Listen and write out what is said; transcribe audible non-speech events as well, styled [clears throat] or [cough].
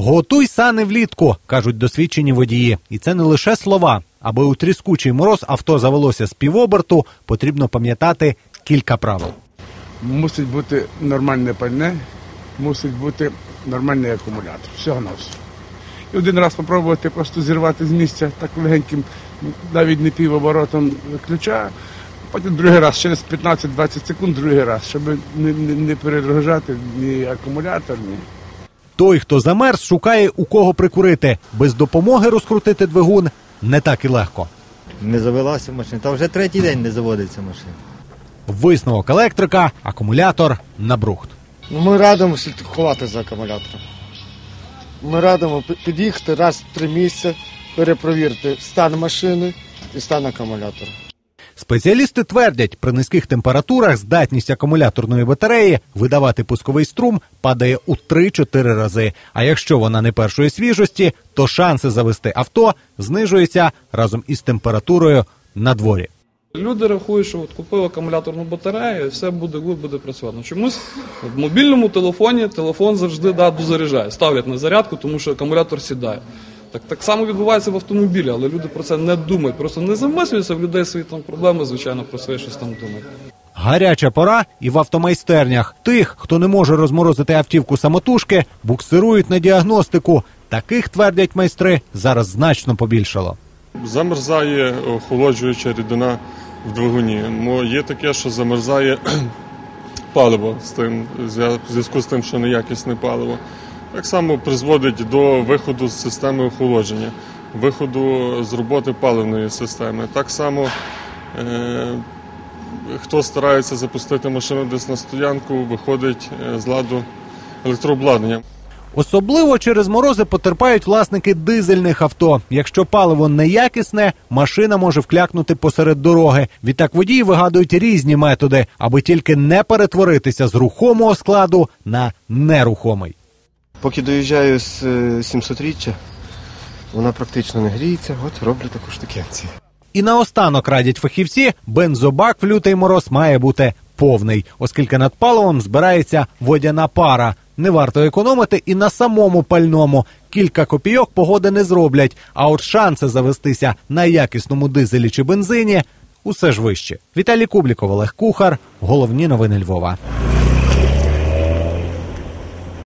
Готуй сани влітку, кажуть досвідчені водії. І це не лише слова. Аби у тріскучий мороз авто завелося з півоберту, потрібно пам'ятати кілька правил. Мусить бути нормальне пальне, мусить бути нормальний акумулятор. Всього на все. І один раз спробувати просто зірвати з місця так легеньким, навіть не півоборотом ключа, потім другий раз, через 15-20 секунд, другий раз, щоб не, не, не перегружати ні акумулятор, ні. Той, хто замерз, шукає у кого прикурити. Без допомоги розкрутити двигун не так і легко. Не завелася машина. Та вже третій день не заводиться машина. Висновок електрика, акумулятор на брухт. Ну, ми радимо слідкувати за акумулятором. Ми радимо під'їхати раз в три місяці, перепровірити стан машини і стан акумулятора. Спеціалісти твердять, при низьких температурах здатність акумуляторної батареї видавати пусковий струм падає у 3-4 рази. А якщо вона не першої свіжості, то шанси завести авто знижуються разом із температурою на дворі. Люди рахують, що от купив акумуляторну батарею, і все буде буде працювати. Ну, Чомусь в мобільному телефоні телефон завжди да, дозаряджає, ставлять на зарядку, тому що акумулятор сідає. Так, так само відбувається в автомобілі, але люди про це не думають, просто не замислюються, в людей свої там проблеми, звичайно, про своє щось там думають. Гаряча пора і в автомайстернях. Тих, хто не може розморозити автівку самотужки, буксирують на діагностику. Таких твердять майстри зараз значно побільшало. Замерзає охолоджуюча рідина в двигуні. Мо є таке, що замерзає [clears throat] паливо з тим, зв'язку з тим, що неякісне паливо. Так само призводить до виходу з системи охолодження, виходу з роботи паливної системи. Так само, е, хто старається запустити машину десь на стоянку, виходить е, з ладу електрообладнання. Особливо через морози потерпають власники дизельних авто. Якщо паливо неякісне, машина може вклякнути посеред дороги. Відтак водії вигадують різні методи, аби тільки не перетворитися з рухомого складу на нерухомий. Поки доїжджаю з 700-річчя, вона практично не гріється, от роблю таку штукенцію. І наостанок радять фахівці, бензобак в лютий мороз має бути повний, оскільки над паливом збирається водяна пара. Не варто економити і на самому пальному. Кілька копійок погоди не зроблять. А от шанси завестися на якісному дизелі чи бензині усе ж вище. Віталій Кубліков, Олег Кухар. Головні новини Львова.